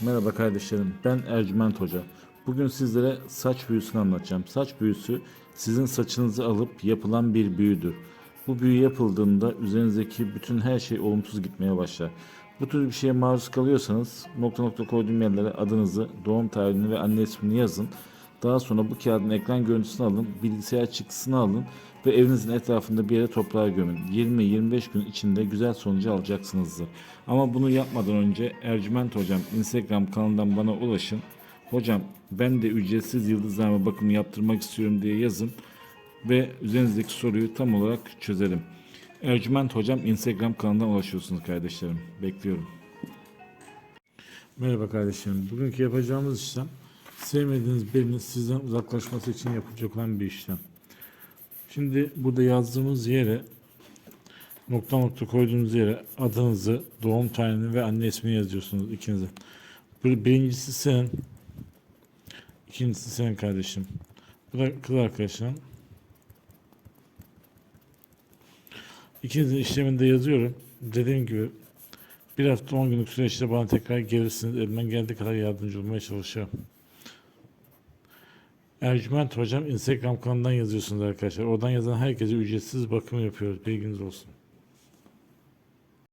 Merhaba kardeşlerim, ben Ercüment Hoca. Bugün sizlere saç büyüsünü anlatacağım. Saç büyüsü sizin saçınızı alıp yapılan bir büyüdür. Bu büyü yapıldığında üzerinizdeki bütün her şey olumsuz gitmeye başlar. Bu tür bir şeye maruz kalıyorsanız nokta nokta koyduğum yerlere adınızı, doğum tarihini ve anne ismini yazın. Daha sonra bu kağıdın ekran görüntüsünü alın, bilgisayar çıktısını alın ve evinizin etrafında bir yere toprağa gömün. 20-25 gün içinde güzel sonucu alacaksınızdır. Ama bunu yapmadan önce Ercüment Hocam Instagram kanalından bana ulaşın. Hocam ben de ücretsiz yıldızlarma bakımı yaptırmak istiyorum diye yazın ve üzerinizdeki soruyu tam olarak çözelim. Ercüment Hocam Instagram kanalından ulaşıyorsunuz kardeşlerim. Bekliyorum. Merhaba kardeşlerim. Bugünkü yapacağımız işlem sevmediğiniz birinin sizden uzaklaşması için yapılacak olan bir işlem. Şimdi burada yazdığımız yere nokta nokta koyduğunuz yere adınızı, doğum tarihini ve anne ismini yazıyorsunuz ikinize. Bir- Birincisi senin, ikincisi senin kardeşim. Bu da kız arkadaşın. İkinizin işlemini de yazıyorum. Dediğim gibi bir hafta 10 günlük süreçte bana tekrar gelirsiniz. Elimden geldiği kadar yardımcı olmaya çalışacağım. Ercüment Hocam Instagram kanalından yazıyorsunuz arkadaşlar. Oradan yazan herkese ücretsiz bakım yapıyoruz. Bilginiz olsun.